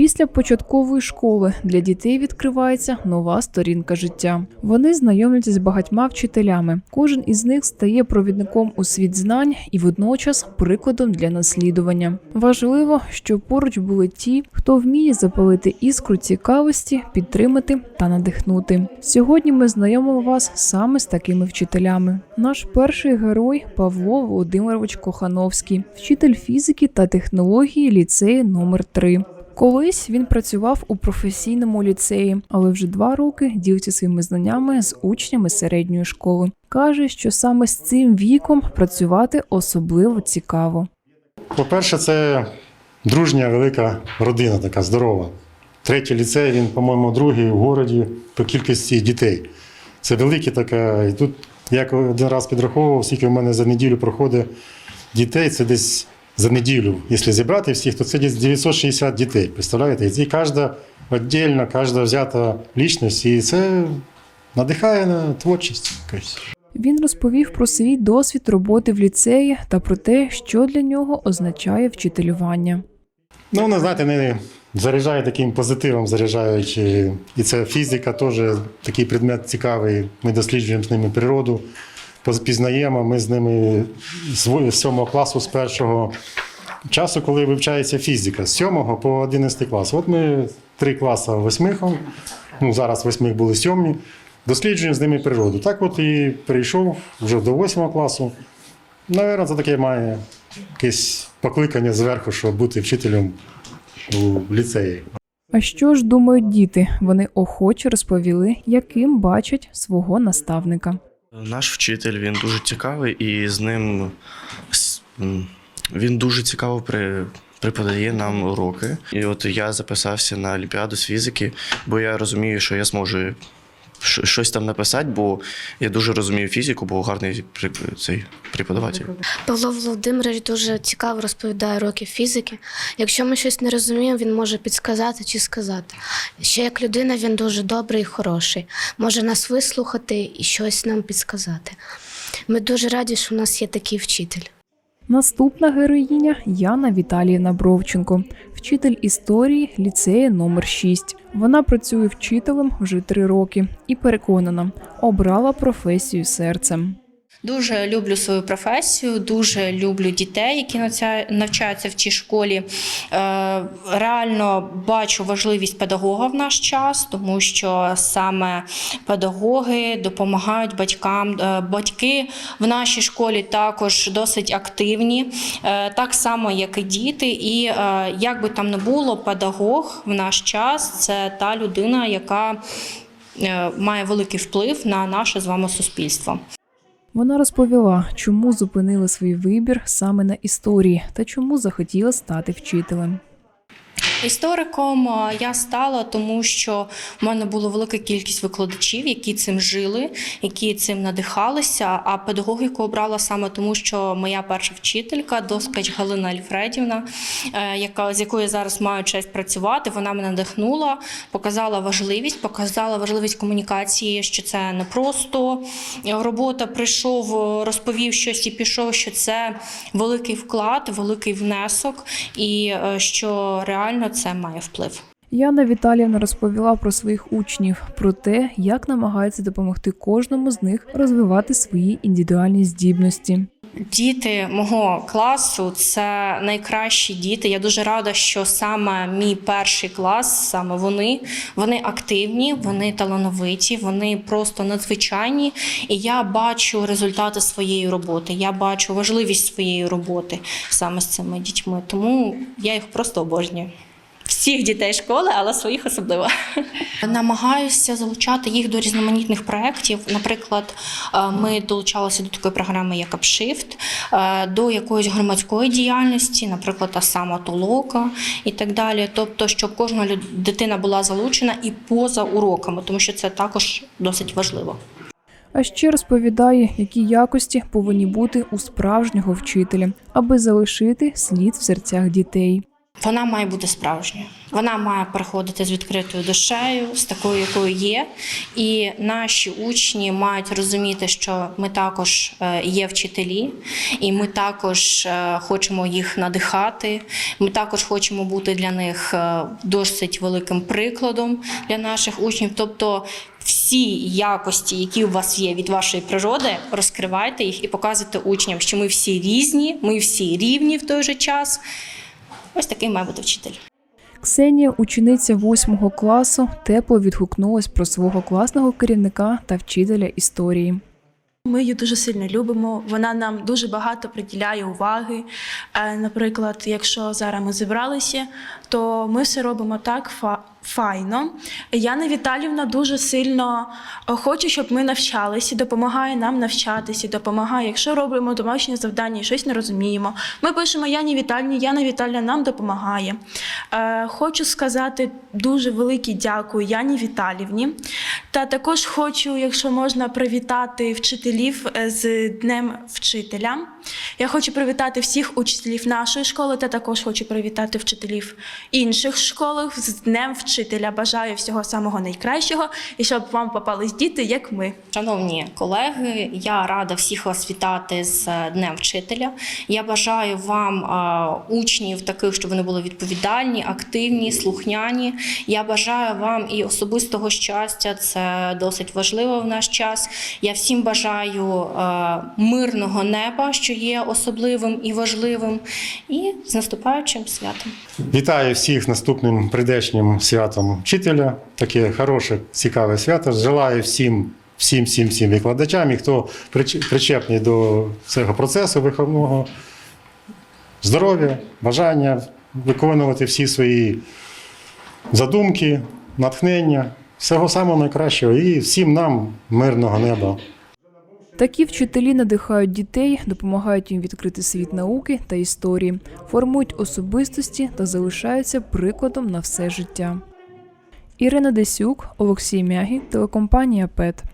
Після початкової школи для дітей відкривається нова сторінка життя. Вони знайомляться з багатьма вчителями. Кожен із них стає провідником у світ знань і водночас прикладом для наслідування. Важливо, щоб поруч були ті, хто вміє запалити іскру цікавості, підтримати та надихнути. Сьогодні ми знайомимо вас саме з такими вчителями. Наш перший герой Павло Володимирович Кохановський, вчитель фізики та технології ліцею номер 3 Колись він працював у професійному ліцеї, але вже два роки ділиться своїми знаннями з учнями середньої школи. Каже, що саме з цим віком працювати особливо цікаво. По-перше, це дружня велика родина, така здорова. Третій ліцей, він, по-моєму, другий у городі по кількості дітей. Це велике таке. І тут, як один раз підраховував, скільки в мене за неділю проходить дітей, це десь за неділю. Якщо зібрати всіх, то це 960 дітей. Представляєте? І кожна віддільно, кожна взята лічність, і це надихає на творчість. якусь. Він розповів про свій досвід роботи в ліцеї та про те, що для нього означає вчителювання. Ну, вони, знаєте, не заряджає таким позитивом, заряджаючи. І це фізика теж такий предмет цікавий. Ми досліджуємо з ними природу, пізнаємо. Ми з ними з во- 7 класу, з першого часу, коли вивчається фізика, з 7 по 11 клас. От ми три класи восьмих, ну зараз восьмих були сьомі, досліджуємо з ними природу. Так от і перейшов вже до 8 класу. Навірно, це таке має якесь покликання зверху, щоб бути вчителем у ліцеї. А що ж думають діти? Вони охоче розповіли, яким бачать свого наставника. Наш вчитель він дуже цікавий і з ним він дуже цікаво при, преподає нам уроки. І от я записався на Олімпіаду з фізики, бо я розумію, що я зможу щось там написати, бо я дуже розумію фізику, бо гарний цей преподаватель. Павло Володимирович дуже цікаво розповідає уроки фізики. Якщо ми щось не розуміємо, він може підсказати чи сказати. Ще як людина він дуже добрий і хороший, може нас вислухати і щось нам підсказати. Ми дуже раді, що в нас є такий вчитель. Наступна героїня Яна Віталіївна Бровченко, вчитель історії ліцею номер 6 Вона працює вчителем вже три роки і переконана, обрала професію серцем. Дуже люблю свою професію, дуже люблю дітей, які навчаються в цій школі. Е, Реально бачу важливість педагога в наш час, тому що саме педагоги допомагають батькам. Е, Батьки в нашій школі також досить активні, е, так само, як і діти. І як би там не було, педагог в наш час це та людина, яка має великий вплив на наше з вами суспільство. Вона розповіла, чому зупинила свій вибір саме на історії та чому захотіла стати вчителем. Істориком я стала, тому що в мене була велика кількість викладачів, які цим жили, які цим надихалися. А педагогіку обрала саме тому, що моя перша вчителька, доскач Галина Альфредівна, е, яка з якою я зараз маю честь працювати, вона мене надихнула, показала важливість, показала важливість комунікації, що це не просто робота. Прийшов, розповів щось і пішов, що це великий вклад, великий внесок, і е, що реально це має вплив. Яна Віталіївна розповіла про своїх учнів, про те, як намагається допомогти кожному з них розвивати свої індивідуальні здібності. Діти мого класу це найкращі діти. Я дуже рада, що саме мій перший клас, саме вони, вони активні, вони талановиті, вони просто надзвичайні. І я бачу результати своєї роботи. Я бачу важливість своєї роботи саме з цими дітьми. Тому я їх просто обожнюю. Всіх дітей школи, але своїх особливо. Намагаюся залучати їх до різноманітних проєктів. Наприклад, е, ми долучалися до такої програми, як Upshift, е, до якоїсь громадської діяльності, наприклад, та сама толока і так далі. Тобто, щоб кожна люд- дитина була залучена і поза уроками, тому що це також досить важливо. А ще розповідає, які якості повинні бути у справжнього вчителя, аби залишити слід в серцях дітей. Вона має бути справжньою. Вона має приходити з відкритою душею, з такою, якою є. І наші учні мають розуміти, що ми також е, є вчителі, і ми також е, хочемо їх надихати. Ми також хочемо бути для них е, досить великим прикладом для наших учнів. Тобто всі якості, які у вас є від вашої природи, розкривайте їх і показуйте учням, що ми всі різні, ми всі рівні в той же час. Ось такий має бути вчитель. Ксенія, учениця восьмого класу, тепло відгукнулась про свого класного керівника та вчителя історії. Ми її дуже сильно любимо. Вона нам дуже багато приділяє уваги. Е, Наприклад, якщо зараз ми зібралися, то ми все робимо так файно. Яна Віталівна дуже сильно е, хоче, щоб ми навчалися, допомагає нам навчатися, допомагає. Якщо робимо домашнє завдання і щось не розуміємо, ми пишемо Яні Вітальні, Яна Віталіна нам допомагає. Е, Хочу сказати дуже велике дякую Яні Віталівні. Та також хочу, якщо можна, привітати вчителів е, з Днем вчителя. Я хочу привітати всіх учителів нашої школи, та також хочу привітати вчителів інших школ з Днем вчителя. Бажаю всього самого найкращого і щоб вам попались діти, як ми. Шановні колеги, я рада всіх вас вітати з е, Днем вчителя. Я бажаю вам е, учнів таких, щоб вони були відповідальні, активні, слухняні. Я бажаю вам і особистого щастя. Це досить важливо в наш час. Я всім бажаю е, мирного неба, що є особливим і важливим. І з наступаючим святом. Вітаю всіх наступним прийдешнім святом вчителя. Таке хороше, цікаве свято. Желаю всім, всім, всім, всім викладачам і хто прич- причепний до цього процесу виховного здоров'я, бажання виконувати всі свої задумки, натхнення. Всього самого найкращого і всім нам мирного неба. Такі вчителі надихають дітей, допомагають їм відкрити світ науки та історії, формують особистості та залишаються прикладом на все життя. Ірина Десюк, Олексій Мягі, телекомпанія ПЕТ.